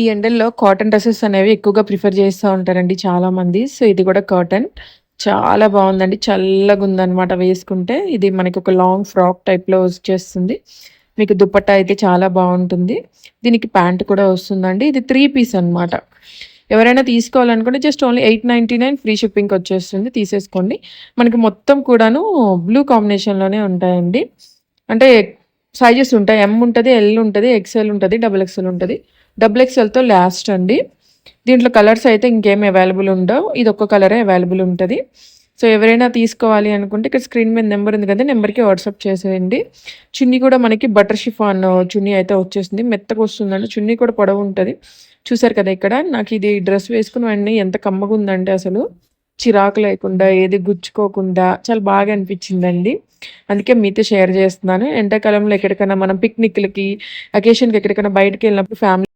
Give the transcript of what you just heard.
ఈ ఎండల్లో cotton dresses అనేవి ఎక్కువగా ప్రిఫర్ చేస్తూ ఉంటారండి చాలామంది. సో ఇది కూడా కాటన్. చాలా బాగుందండి. చల్లగా ఉందన్నమాట వేసుకుంటే. ఇది మనకి ఒక లాంగ్ ఫ్రాక్ టైప్లో వచ్చేస్తుంది. మీకు దుప్పట్టా అయితే చాలా బాగుంటుంది. దీనికి ప్యాంట్ కూడా వస్తుందండి. ఇది త్రీ పీస్ అనమాట ఎవరైనా తీసుకోవాలనుకుంటే just only eight ninety nine free షిప్పింగ్కి వచ్చేస్తుంది. తీసేసుకోండి. మనకి మొత్తం కూడాను బ్లూ కాంబినేషన్లోనే ఉంటాయండి. అంటే సైజెస్ ఉంటాయి. ఎం ఉంటుంది ఎల్ ఉంటుంది ఎక్స్ఎల్ ఉంటుంది డబుల్ ఎక్స్ఎల్ ఉంటుంది. డబుల్ ఎక్స్ఎల్తో లాస్ట్ అండి. దీంట్లో కలర్స్ అయితే ఇంకేం అవైలబుల్ ఉండవు. ఇది ఒక్క కలరే అవైలబుల్ ఉంటుంది. సో ఎవరైనా తీసుకోవాలి అనుకుంటే ఇక్కడ స్క్రీన్ మీద నెంబర్ ఉంది కదా నెంబర్కి వాట్సాప్ చేసేయండి. చున్నీ కూడా మనకి బటర్ షిఫాన్ చున్నీ అయితే వచ్చేసింది. మెత్తగా వస్తుందండి. చున్నీ కూడా పొడవు ఉంటుంది. చూసారు కదా ఇక్కడ నాకు ఇది డ్రెస్ వేసుకుని వెంటనే ఎంత కమ్మగా ఉందంటే అసలు. చిరాకు లేకుండా ఏది గుచ్చుకోకుండా చాలా బాగా అనిపించిందండి. అందుకే మీతో షేర్ చేస్తున్నాను. ఎండాకాలంలో ఎక్కడికైనా మనం పిక్నిక్లకి అకేషన్కి ఎక్కడికైనా బయటకు వెళ్ళినప్పుడు ఫ్యామిలీ